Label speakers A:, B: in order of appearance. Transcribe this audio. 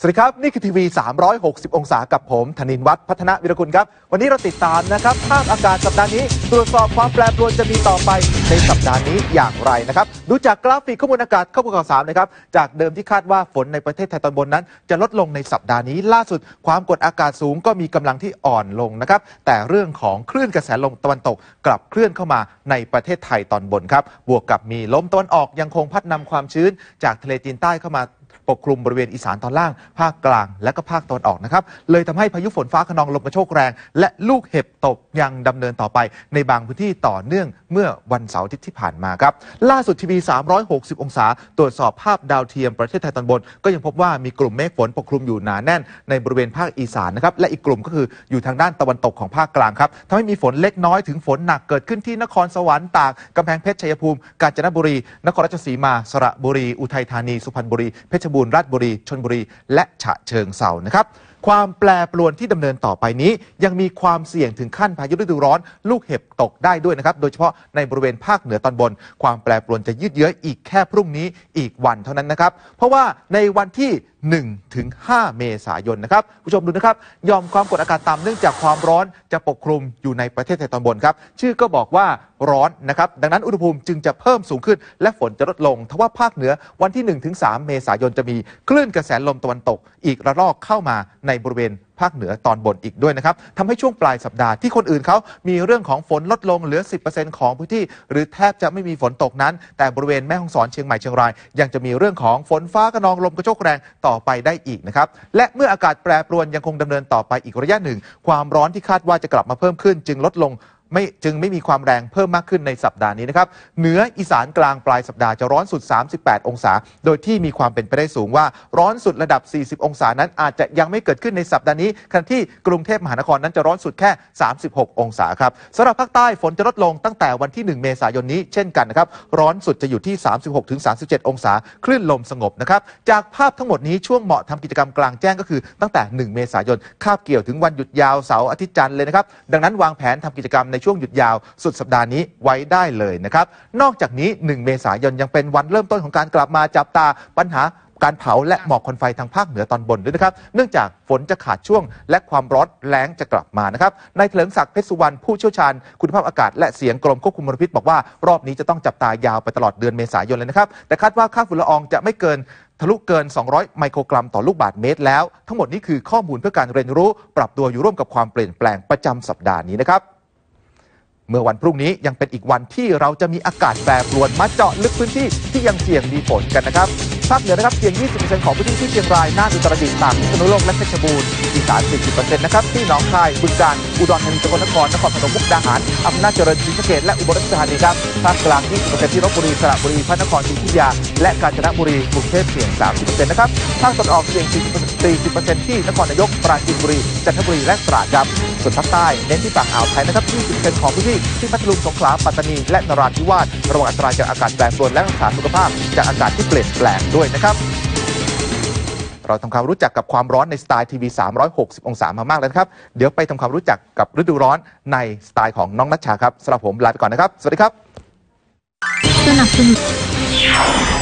A: สวัสดีครับ นี่คือทีวี 360 องศากับผม ธนินวัฒน์พัฒนวิรคุณครับ วันนี้เราติดตามนะครับภาพอากาศสัปดาห์นี้ ตรวจสอบความแปรปรวนจะมีต่อไปในสัปดาห์นี้อย่างไรนะครับ ดูจากกราฟิกข้อมูลอากาศข้อมูลข่าวสารนะครับ จากเดิมที่คาดว่าฝนในประเทศไทยตอนบนนั้น จะลดลงในสัปดาห์นี้ ล่าสุด ความกดอากาศสูงก็มีกำลังที่อ่อนลงนะครับ แต่เรื่องของคลื่นกระแสลมตะวันตก กลับเคลื่อนเข้ามาในประเทศไทยตอนบนครับ บวกกับมีลมตะวันออกยังคงพัดนำความชื้น จากทะเลจีนใต้เข้ามาปกคลุมบริเวณอีสานตอนล่าง ภาคกลางและก็ภาคตะวันออกนะครับ เลยทำให้พายุฝนฟ้าขนองลมกระโชกแรง และลูกเห็บตกยังดำเนินต่อไป ในบางพื้นที่ต่อเนื่องเมื่อวันเสาร์ที่ผ่านมาครับ ล่าสุดทีวี 360 องศา ตรวจสอบภาพดาวเทียมประเทศไทยตอนบน ก็ยังพบว่ามีกลุ่มเมฆฝนปกคลุมอยู่หนาแน่น ในบริเวณภาคอีสานนะครับและอีกกลุ่มก็คืออยู่ทางด้านตะวันตกของภาคกลางครับทำให้มีฝนเล็กน้อยถึงฝนหนักเกิดขึ้นที่นครสวรรค์ตากกำแพงเพชรชัยภูมิ กาญจนบุรี นครราชสีมา สระบุรี อุทัยธานี สุพรรณบุรีเพชรบูรณ์ราชบุรีชนบุรี และฉะเชิงเซานะครับความแปรปรวนที่ดำเนินต่อไปนี้ ยังมีความเสี่ยงถึงขั้นพายุฤดูร้อน ลูกเห็บตกได้ด้วยนะครับ โดยเฉพาะในบริเวณภาคเหนือตอนบน ความแปรปรวนจะยืดเยื้ออีกแค่พรุ่งนี้อีกวันเท่านั้นนะครับ เพราะว่าในวันที่1ถึง5เมษายนนะครับผู้ชมดูนะครับยอมความกดอากาศต่ำเนื่องจากความร้อนจะปกคลุมอยู่ในประเทศไทยตอนบนครับ ชื่อก็บอกว่าร้อนนะครับ ดังนั้นอุณหภูมิจึงจะเพิ่มสูงขึ้น และฝนจะลดลง ทว่าภาคเหนือวันที่1ถึง3เมษายนจะมีคลื่นกระแสลมตะวันตก อีกระลอกเข้ามาในบริเวณ ภาคเหนือตอนบนอีกด้วยนะครับทำให้ช่วงปลายสัปดาห์ที่คนอื่นเขามีเรื่องของฝนลดลงเหลือ 10%ของพื้นที่ หรือแทบจะไม่มีฝนตกนั้น แต่บริเวณแม่ฮ่องสอนเชียงใหม่เชียงราย ยังจะมีเรื่องของฝนฟ้ากระนองลมกระโชกแรงต่อไปได้อีกนะครับและเมื่ออากาศแปรปรวนยังคงดำเนินต่อไปอีกระยะหนึ่ง ความร้อนที่คาดว่าจะกลับมาเพิ่มขึ้น จึงลดลง ไม่จึงไม่มีความแรงเพิ่มมากขึ้นในสัปดาห์นี้นะครับเหนืออีสานกลางปลายสัปดาห์จะร้อนสุด 38 องศา โดยที่มีความเป็นไปได้สูงว่าร้อนสุดระดับ 40 องศานั้นอาจจะยังไม่เกิดขึ้นในสัปดาห์นี้ขณะที่กรุงเทพมหานครนั้นจะร้อนสุดแค่ 36 องศาครับสำหรับภาคใต้ฝนจะลดลงตั้งแต่วันที่ 1 เมษายนนี้เช่นกันนะครับร้อนสุดจะอยู่ที่ 36-37 องศาคลื่นลมสงบนะครับจากภาพทั้งหมดนี้ช่วงเหมาะทำกิจกรรมกลางแจ้งก็คือตั้งแต่ 1 เมษายนคาบเกี่ยวถึงวันหยุดยาวเสาร์อาทิตย์จันทร์เลยนะครับดังนั้นวางแผนทำกิจกรรมในช่วงหยุดยาวสุดสัปดาห์นี้ไว้ได้เลยนะครับ นอกจากนี้ 1 เมษายนยังเป็นวันเริ่มต้นของการกลับมาจับตาปัญหาการเผาและหมอกควันไฟทางภาคเหนือตอนบนด้วยนะครับ เนื่องจากฝนจะขาดช่วง และความร้อนแรงจะกลับมานะครับ นายเถลิงศักดิ์เพชรสุวรรณผู้เชี่ยวชาญ คุณภาพอากาศและเสียงกรมควบคุมมลพิษบอกว่ารอบนี้จะต้องจับตายาวไปตลอดเดือนเมษายนเลยนะครับ แต่คาดว่าค่าฝุ่นละอองจะไม่เกินทะลุเกิน 200 ไมโครกรัมต่อลูกบาศก์เมตรแล้ว ทั้งหมดนี้คือข้อมูลเพื่อการเรียนรู้ ปรับตัวอยู่ร่วมกับความเปลี่ยนแปลงประจำสัปดาห์นี้นะครับ เมื่อวันพรุ่งนี้ยังเป็นอีกวันที่เราจะมีอากาศแปรปรวนมาเจาะลึกพื้นที่ที่ยังเสี่ยงมีฝนกันนะครับ ภาคเหนือนะครับเพียง 20%ของพื้นที่ที่เชียงรายน่านอุตรดิตถ์ตากพิษณุโลกและเพชรบูรณ์อีสาน 40%นะครับที่หนองคายบึงกาฬอุดรธานีสกลนครนครพนมมุกดาหารอำนาจเจริญศรีสะเกษและอุบลราชธานีครับภาคกลาง 20%ที่ลบบุรีสระบุรีพระนครศรีอยุธยา และกาญจนบุรีกรุงเทพเสี่ยง 30%นะครับภาคตะวันออกเสี่ยง 40%ที่นครนายกปราจีนบุรีจันทบุรีและตราดครับส่วนภาคใต้เน้นที่ฝั่งอ่าวไทยนะครับ 20%ของพื้นที่ที่พัทลุงสงขลาปัตตานีและนราธิวาสระวังอันตรายจากอากาศแปรปรวนและรักษาสุขภาพจากอากาศที่เปลี่ยนแปลงด้วยนะครับ เราทำความรู้จักกับความร้อนในสไตล์ทีวี 360 องศามามากแล้วนะครับ เดี๋ยวไปทำความรู้จักกับฤดูร้อนในสไตล์ของน้องนัชชาครับสำหรับผมลาไปก่อนนะครับ สวัสดีครับ
B: สนับสนุน